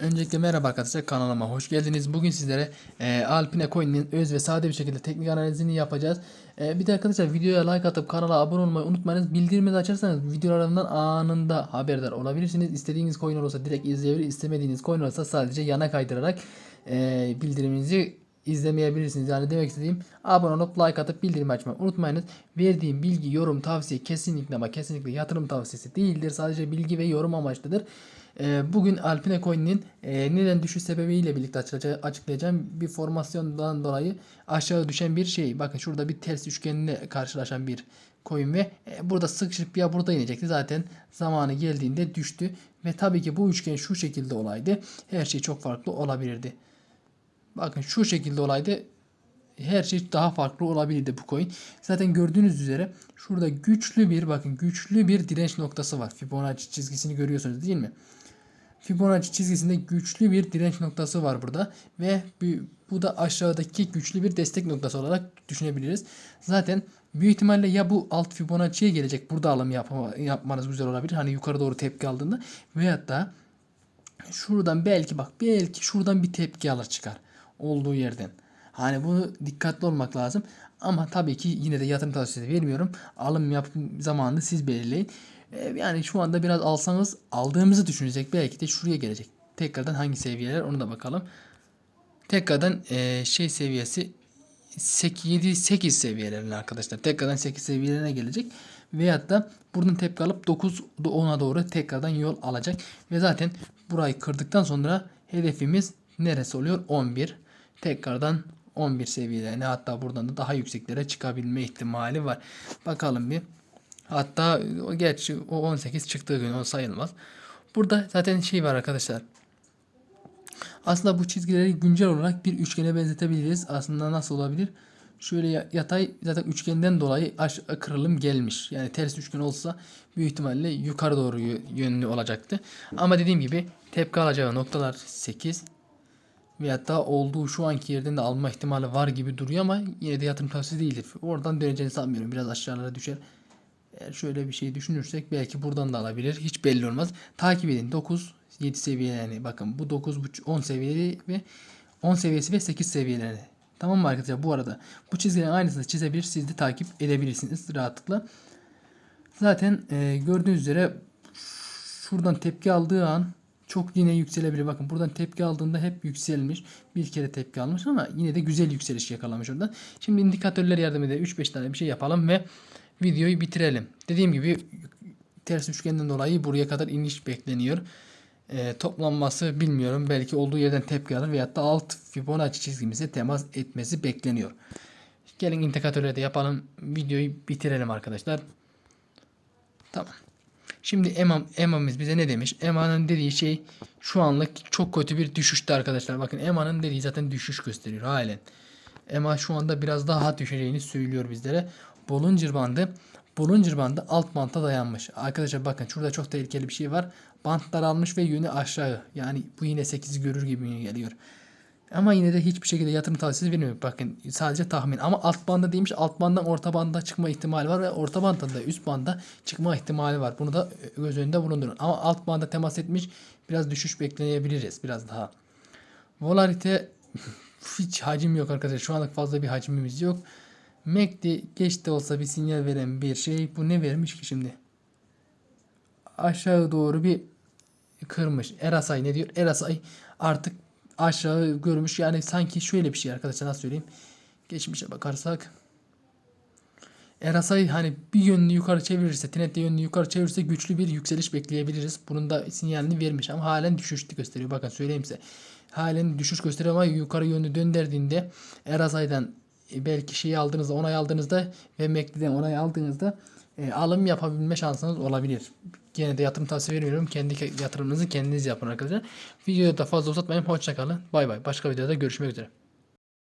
Öncelikle merhaba arkadaşlar kanalıma hoş geldiniz. Bugün sizlere e, Alpine Coin'in öz ve sade bir şekilde teknik analizini yapacağız. E, bir de arkadaşlar videoya like atıp kanala abone olmayı unutmayınız. Bildirimleri açarsanız videolarımdan anında haberdar olabilirsiniz. İstediğiniz coin olursa direkt izleyebilir. istemediğiniz coin olursa sadece yana kaydırarak e, bildiriminizi izlemeyebilirsiniz. Yani demek istediğim abone olup like atıp bildirim açmayı unutmayınız. Verdiğim bilgi, yorum, tavsiye kesinlikle ama kesinlikle yatırım tavsiyesi değildir. Sadece bilgi ve yorum amaçlıdır. Ee, bugün Alpine Coin'in e, neden düşüş sebebiyle birlikte açıklayacağım bir formasyondan dolayı aşağı düşen bir şey. Bakın şurada bir ters üçgenle karşılaşan bir coin ve e, burada sıkışıp ya burada inecekti. Zaten zamanı geldiğinde düştü ve tabii ki bu üçgen şu şekilde olaydı. Her şey çok farklı olabilirdi. Bakın şu şekilde olaydı her şey daha farklı olabilirdi bu coin. Zaten gördüğünüz üzere şurada güçlü bir bakın güçlü bir direnç noktası var. Fibonacci çizgisini görüyorsunuz değil mi? Fibonacci çizgisinde güçlü bir direnç noktası var burada ve bu, da aşağıdaki güçlü bir destek noktası olarak düşünebiliriz. Zaten büyük ihtimalle ya bu alt Fibonacci'ye gelecek burada alım yapma, yapmanız güzel olabilir. Hani yukarı doğru tepki aldığında veyahut da şuradan belki bak belki şuradan bir tepki alır çıkar olduğu yerden. Hani bunu dikkatli olmak lazım. Ama tabii ki yine de yatırım tavsiyesi vermiyorum. Alım yap zamanını siz belirleyin. Ee, Yani şu anda biraz alsanız aldığımızı düşünecek. Belki de şuraya gelecek. Tekrardan hangi seviyeler onu da bakalım. Tekrardan eee, şey seviyesi 7 8 seviyelerine arkadaşlar. Tekrardan 8 seviyelerine gelecek. Veyahut da buradan tepki alıp 9 10'a doğru tekrardan yol alacak. Ve zaten burayı kırdıktan sonra hedefimiz neresi oluyor? 11. Tekrardan 11 seviyelerine hatta buradan da daha yükseklere çıkabilme ihtimali var. Bakalım bir. Hatta o gerçi o 18 çıktığı gün o sayılmaz. Burada zaten şey var arkadaşlar. Aslında bu çizgileri güncel olarak bir üçgene benzetebiliriz. Aslında nasıl olabilir? Şöyle ya- yatay zaten üçgenden dolayı aşağı kırılım gelmiş. Yani ters üçgen olsa büyük ihtimalle yukarı doğru yö- yönlü olacaktı. Ama dediğim gibi tepki alacağı noktalar 8 ve hatta olduğu şu anki yerden de alma ihtimali var gibi duruyor ama yine de yatırım tavsiyesi değildir. Oradan döneceğini sanmıyorum. Biraz aşağılara düşer. Eğer şöyle bir şey düşünürsek belki buradan da alabilir. Hiç belli olmaz. Takip edin. 9, 7 seviyelerini. Bakın bu 9, 10 seviyeli ve 10 seviyesi ve 8 seviyelerini. Tamam mı arkadaşlar? Bu arada bu çizgilerin aynısını çizebilir. Siz de takip edebilirsiniz rahatlıkla. Zaten e, gördüğünüz üzere şuradan tepki aldığı an çok yine yükselebilir. Bakın buradan tepki aldığında hep yükselmiş. Bir kere tepki almış ama yine de güzel yükseliş yakalamış oradan. Şimdi indikatörler yardımıyla 3-5 tane bir şey yapalım ve videoyu bitirelim. Dediğim gibi ters üçgenden dolayı buraya kadar iniş bekleniyor. Ee, toplanması bilmiyorum. Belki olduğu yerden tepki alır veyahut da alt Fibonacci çizgimize temas etmesi bekleniyor. Gelin indikatörleri de yapalım. Videoyu bitirelim arkadaşlar. Tamam. Şimdi EMA, EMA'mız bize ne demiş? EMA'nın dediği şey şu anlık çok kötü bir düşüşte arkadaşlar. Bakın EMA'nın dediği zaten düşüş gösteriyor halen. EMA şu anda biraz daha düşeceğini söylüyor bizlere. Bollinger bandı Bollinger bandı alt banta dayanmış. Arkadaşlar bakın şurada çok tehlikeli bir şey var. Bant daralmış ve yönü aşağı. Yani bu yine 8'i görür gibi geliyor. Ama yine de hiçbir şekilde yatırım tavsiyesi vermiyor. Bakın sadece tahmin. Ama alt banda demiş alt bandan orta banda çıkma ihtimali var ve orta bandan da üst banda çıkma ihtimali var. Bunu da göz önünde bulundurun. Ama alt banda temas etmiş biraz düşüş bekleyebiliriz biraz daha. Volatilite hiç hacim yok arkadaşlar. Şu anlık fazla bir hacmimiz yok. MACD geç de olsa bir sinyal veren bir şey. Bu ne vermiş ki şimdi? Aşağı doğru bir kırmış. Erasay ne diyor? Erasay artık aşağı görmüş. Yani sanki şöyle bir şey arkadaşlar nasıl söyleyeyim. Geçmişe bakarsak. Erasay hani bir yönünü yukarı çevirirse, Tenet de yönünü yukarı çevirirse güçlü bir yükseliş bekleyebiliriz. Bunun da sinyalini vermiş ama halen düşüş gösteriyor. Bakın söyleyeyim size. Halen düşüş gösteriyor ama yukarı yönlü döndürdüğünde Erasay'dan e, belki şeyi aldığınızda, onay aldığınızda ve MACD'den onay aldığınızda e, alım yapabilme şansınız olabilir. Gene de yatırım tavsiye veriyorum. Kendi ke- yatırımınızı kendiniz yapın arkadaşlar. Videoyu da fazla uzatmayın. Hoşçakalın. Bay bay. Başka videoda görüşmek üzere.